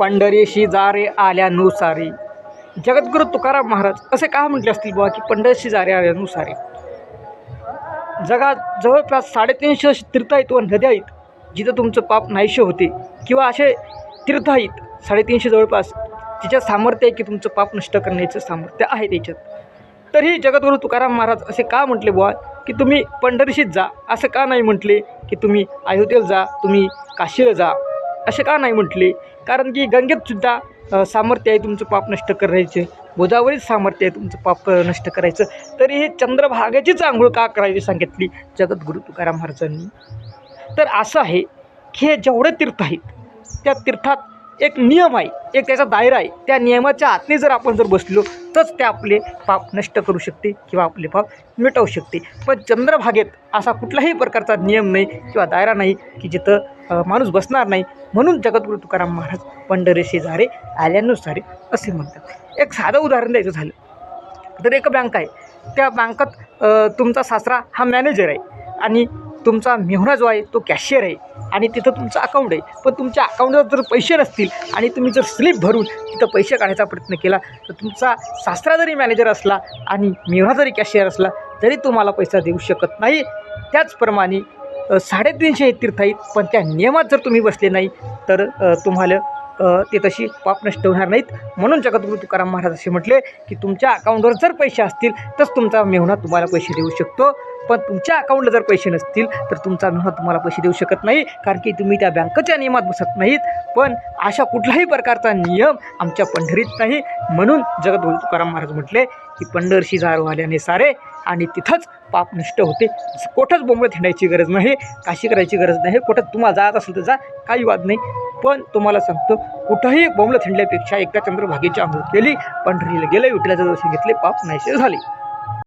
पंढरी शिजारे आल्यानुसारी आल्यानुसारे जगद्गुरु तुकाराम महाराज असे का म्हटले असतील बुवा की पंढरीशी जा रे जगात जवळपास साडेतीनशे तीर्थ आहेत व नद्या आहेत जिथं तुमचं पाप नाहीशे होते किंवा असे तीर्थ आहेत साडेतीनशे जवळपास तिच्यात सामर्थ्य आहे की तुमचं पाप नष्ट करण्याचं सामर्थ्य आहे त्याच्यात. तरीही जगद्गुरु तुकाराम महाराज असे का म्हटले बुवा की तुम्ही पंढरीशीत जा? असं का नाही म्हटले की तुम्ही अयोध्येला जा तुम्ही काशीला जा? असे का नाही म्हटले? कारण की गंगेतसुद्धा सुद्धा सामर्थ्य आहे तुमचं पाप नष्ट करायचे. गोदावरीत सामर्थ्य आहे तुमचं पाप नष्ट करायचं. तरी हे चंद्रभागेचीच आंघोळ का करायची सांगितली? जगद्गुरु तुकाराम महाराजांनी. तर असं आहे की हे जेवढे तीर्थ आहेत त्या तीर्थात एक नियम आहे एक त्याचा दायरा आहे. त्या नियमाच्या आतने जर आपण जर बसलो तरच ते आपले पाप नष्ट करू शकते किंवा आपले पाप मिटवू शकते. पण चंद्रभागेत असा कुठलाही प्रकारचा नियम नाही किंवा दायरा नाही की जिथं माणूस बसणार नाही. म्हणून जगद्गुरु तुकाराम महाराज पंढरी शेजारे आल्यानुसारे असे म्हणतात. एक साधं उदाहरण द्यायचं झालं. तर एक बँक आहे. त्या बँकात तुमचा सासरा हा मॅनेजर आहे. आणि तुमचा मेहुणा जो आहे तो कॅशियर आहे. आणि तिथं तुमचं अकाउंट आहे. पण तुमच्या अकाउंटवर जर पैसे नसतील आणि तुम्ही जर स्लिप भरून तिथं पैसे काढायचा प्रयत्न केला तर तुमचा सासरा जरी मॅनेजर असला आणि मेहुणा जरी कॅशियर असला तरी तुम्हाला पैसा देऊ शकत नाही. त्याचप्रमाणे साडेतीनशे हे तीर्थ आहेत पण त्या नियमात जर तुम्ही बसले नाही तर तुम्हाला ते तशी पाप नष्ट होणार नाहीत. म्हणून जगद्गुरु तुकाराम महाराज असे म्हटले की तुमच्या अकाउंटवर जर पैसे असतील तरच तुमचा मेहुणा तुम्हाला पैसे देऊ शकतो. पण तुमच्या अकाउंटला जर पैसे नसतील तर तुमचा मेहुणा तुम्हाला पैसे देऊ शकत नाही कारण की तुम्ही त्या बँकेच्या नियमात बसत नाहीत. पण अशा कुठलाही प्रकारचा नियम आमच्या पंढरीत नाही. म्हणून जगद्गुरु तुकाराम महाराज म्हटले की पंढरशी जारू आल्याने सारे आणि तिथंच पाप नष्ट होते. कोठंच बोंबलं थिंडायची गरज नाही काशी करायची गरज नाही कोठं तुम्हाला जात असेल तर जा काही वाद नाही. पण तुम्हाला सांगतो कुठंही बोंबलं थिंडल्यापेक्षा एकदा चंद्रभागेची आंघोळ केली पंढरीला गेले विठल्याचं दर्शन घेतले पाप नाहीसे झाले.